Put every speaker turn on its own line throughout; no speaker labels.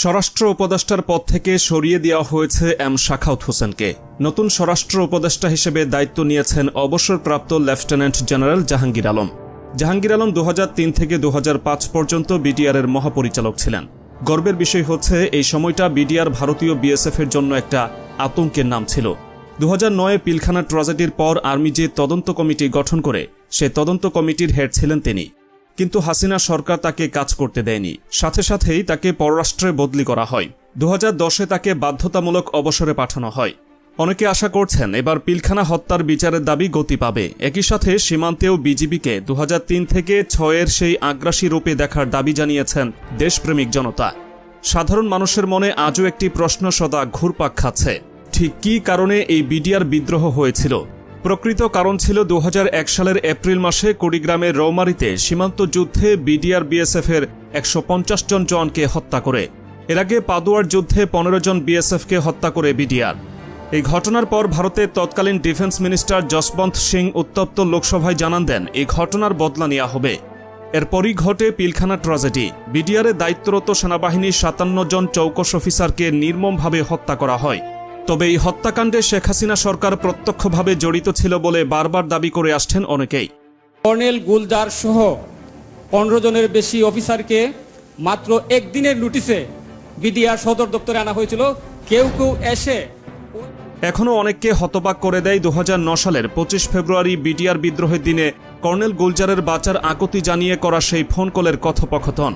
স্বরাষ্ট্র উপদেষ্টার পদ থেকে সরিয়ে দেওয়া হয়েছে এম শাখাউত হোসেনকে। নতুন স্বরাষ্ট্র উপদেষ্টা হিসেবে দায়িত্ব নিয়েছেন অবসরপ্রাপ্ত লেফটেন্যান্ট জেনারেল জাহাঙ্গীর আলম। জাহাঙ্গীর আলম দুহাজার তিন থেকে দু হাজার পাঁচ পর্যন্ত বিডিআরের মহাপরিচালক ছিলেন। গর্বের বিষয় হচ্ছে, এই সময়টা বিডিআর ভারতীয় বিএসএফ এর জন্য একটা আতঙ্কের নাম ছিল। দু হাজার নয়ে পিলখানা ট্র্যাজেডির পর আর্মি যে তদন্ত কমিটি গঠন করে, সে তদন্ত কমিটির হেড ছিলেন তিনি। কিন্তু হাসিনা সরকার তাকে কাজ করতে দেয়নি। সাথে সাথেই তাকে পররাষ্ট্রে বদলি করা হয়। দু হাজার দশে তাকে বাধ্যতামূলক অবসরে পাঠানো হয়। অনেকে আশা করছেন এবার পিলখানা হত্যার বিচারের দাবি গতি পাবে। একই সাথে সীমান্তেও বিজিবিকে দু হাজার তিন থেকে ছয়ের সেই আগ্রাসী রূপে দেখার দাবি জানিয়েছেন দেশপ্রেমিক জনতা। সাধারণ মানুষের মনে আজও একটি প্রশ্ন সদা ঘুরপাক খাচ্ছে। ঠিক কী কারণে এই বিডিআর বিদ্রোহ হয়েছিল? প্রকৃত কারণ ছিল দু হাজার এক সালের এপ্রিল মাসে কুড়িগ্রামের রৌমারিতে সীমান্ত যুদ্ধে বিডিআর বিএসএফ এর একশো জন জওয়ানকে হত্যা করে। এর আগে পাদুয়ার যুদ্ধে পনেরো জন বিএসএফকে হত্যা করে বিডিআর। এই ঘটনার পর ভারতের তৎকালীন ডিফেন্স মিনিস্টার যশবন্ত সিং উত্তপ্ত লোকসভায় জানান দেন এই ঘটনার বদলা নেওয়া হবে। এরপরই ঘটে পিলখানা ট্র্যাজেডি। বিডিআরে দায়িত্বরত সেনাবাহিনীর সাতান্ন জন চৌকস অফিসারকে নির্মমভাবে হত্যা করা হয়। তবে এই হত্যাকাণ্ডে শেখ হাসিনা সরকার প্রত্যক্ষভাবে জড়িত ছিল বলে বারবার দাবি করে আসছেন অনেকেই।
কর্নেল গুলজার সহ পনেরো জনের বেশি অফিসারকে মাত্র একদিনের নোটিশে বিডিআর সদর দপ্তরে আনা হয়েছিল। কেউ কেউ এসে
এখনও অনেককে হতবাক করে দেয় দু সালের পঁচিশ ফেব্রুয়ারি বিডিআর বিদ্রোহের দিনে কর্নেল গুলজারের বাঁচার আকুতি জানিয়ে করা সেই ফোন কলের কথোপকথন।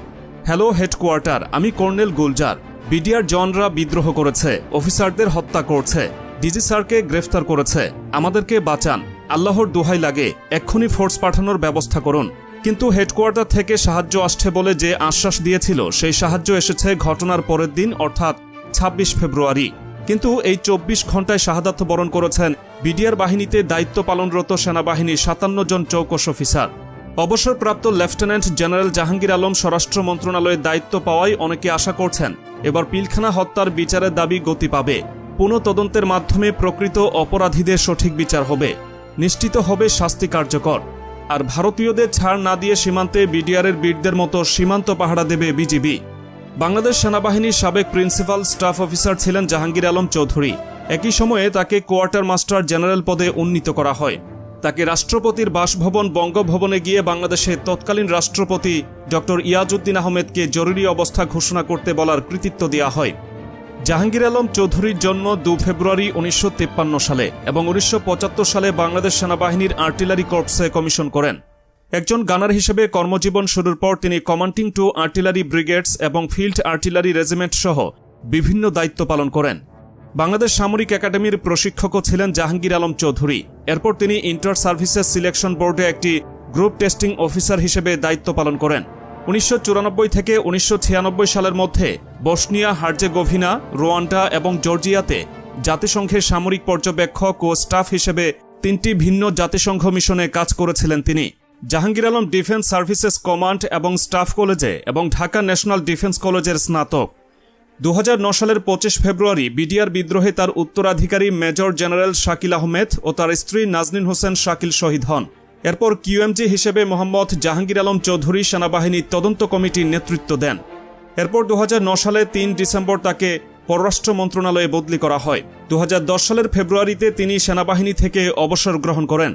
হ্যালো হেডকোয়ার্টার আমি কর্নেল গুলজার। বিডিআর জনরা বিদ্রোহ করেছে, অফিসারদের হত্যা করছে, ডিজি স্যারকে গ্রেফতার করেছে। আমাদেরকে বাঁচান, আল্লাহর দোহাই লাগে, এক্ষুনি ফোর্স পাঠানোর ব্যবস্থা করুন। কিন্তু হেডকোয়ার্টার থেকে সাহায্য আসছে বলে যে আশ্বাস দিয়েছিল, সেই সাহায্য এসেছে ঘটনার পরের দিন, অর্থাৎ ছাব্বিশ ফেব্রুয়ারি। কিন্তু এই চব্বিশ ঘন্টায় শাহাদাত বরণ করেছেন বিডিআর বাহিনীতে দায়িত্ব পালনরত সেনাবাহিনীর সাতান্ন জন চৌকস অফিসার। অবসরপ্রাপ্ত লেফটেন্যান্ট জেনারেল জাহাঙ্গীর আলম স্বরাষ্ট্র মন্ত্রণালয়ের দায়িত্ব পাওয়ায় অনেকে আশা করছেন এবার পিলখানা হত্যার বিচারের দাবি গতি পাবে। পুনঃ তদন্তের মাধ্যমে প্রকৃত অপরাধীদের সঠিক বিচার হবে। নিশ্চিত হবে শাস্তি কার্যকর। আর ভারতীয়দের ছাড় না দিয়ে সীমান্তে বিডিআরের বীরদের মতো সীমান্ত পাহারা দেবে বিজিবি। বাংলাদেশ সেনাবাহিনীর সাবেক প্রিন্সিপাল স্টাফ অফিসার ছিলেন জাহাঙ্গীর আলম চৌধুরী। একই সময়ে তাকে কোয়ার্টার মাস্টার জেনারেল পদে উন্নীত করা হয়। তাকে রাষ্ট্রপতির বাসভবন বঙ্গভবনে গিয়ে বাংলাদেশের তৎকালীন রাষ্ট্রপতি ডক্টর ইয়াজউদ্দিন আহমেদকে জরুরি অবস্থা ঘোষণা করতে বলার কৃতিত্ব দেওয়া হয়। জাহাঙ্গীর আলম চৌধুরীর জন্ম দু ফেব্রুয়ারি উনিশশো সালে এবং উনিশশো পঁচাত্তর সালে বাংলাদেশ সেনাবাহিনীর আর্টিলারি কর্পসে কমিশন করেন। একজন গানার হিসেবে কর্মজীবন শুরুর পর তিনি কমান্ডিং টু আর্টিলারি ব্রিগেডস এবং ফিল্ড আর্টিলারি রেজিমেন্ট সহ বিভিন্ন দায়িত্ব পালন করেন। বাংলাদেশ সামরিক একাডেমির প্রশিক্ষকও ছিলেন জাহাঙ্গীর আলম চৌধুরী। এরপর তিনি ইন্টার সার্ভিসেস সিলেকশন বোর্ডে একটি গ্রুপ টেস্টিং অফিসার হিসেবে দায়িত্ব পালন করেন। উনিশশো চুরানব্বই থেকে উনিশশো ছিয়ানব্বই সালের মধ্যে বসনিয়া, হার্জেগোভিনা, রোয়ান্ডা এবং জর্জিয়াতে জাতিসংঘের সামরিক পর্যবেক্ষক ও স্টাফ হিসেবে তিনটি ভিন্ন জাতিসংঘ মিশনে কাজ করেছিলেন তিনি। Jahangir Alam defence services command এবং স্টাফ কলেজে এবং ঢাকা ন্যাশনাল ডিফেন্স কলেজের স্নাতক। দু সালের পঁচিশ ফেব্রুয়ারি বিডিআর বিদ্রোহে তার উত্তরাধিকারী মেজর জেনারেল শাকিল আহমেদ ও তার স্ত্রী নাজনীন হোসেন শাকিল শহীদ হন। এরপর কিউএমজি হিসেবে মোহাম্মদ জাহাঙ্গীর আলম চৌধুরী সেনাবাহিনী তদন্ত কমিটির নেতৃত্ব দেন। এরপর দু সালে তিন ডিসেম্বর তাকে পররাষ্ট্র মন্ত্রণালয়ে বদলি করা হয়। দুহাজার দশ সালের ফেব্রুয়ারিতে তিনি সেনাবাহিনী থেকে অবসর গ্রহণ করেন।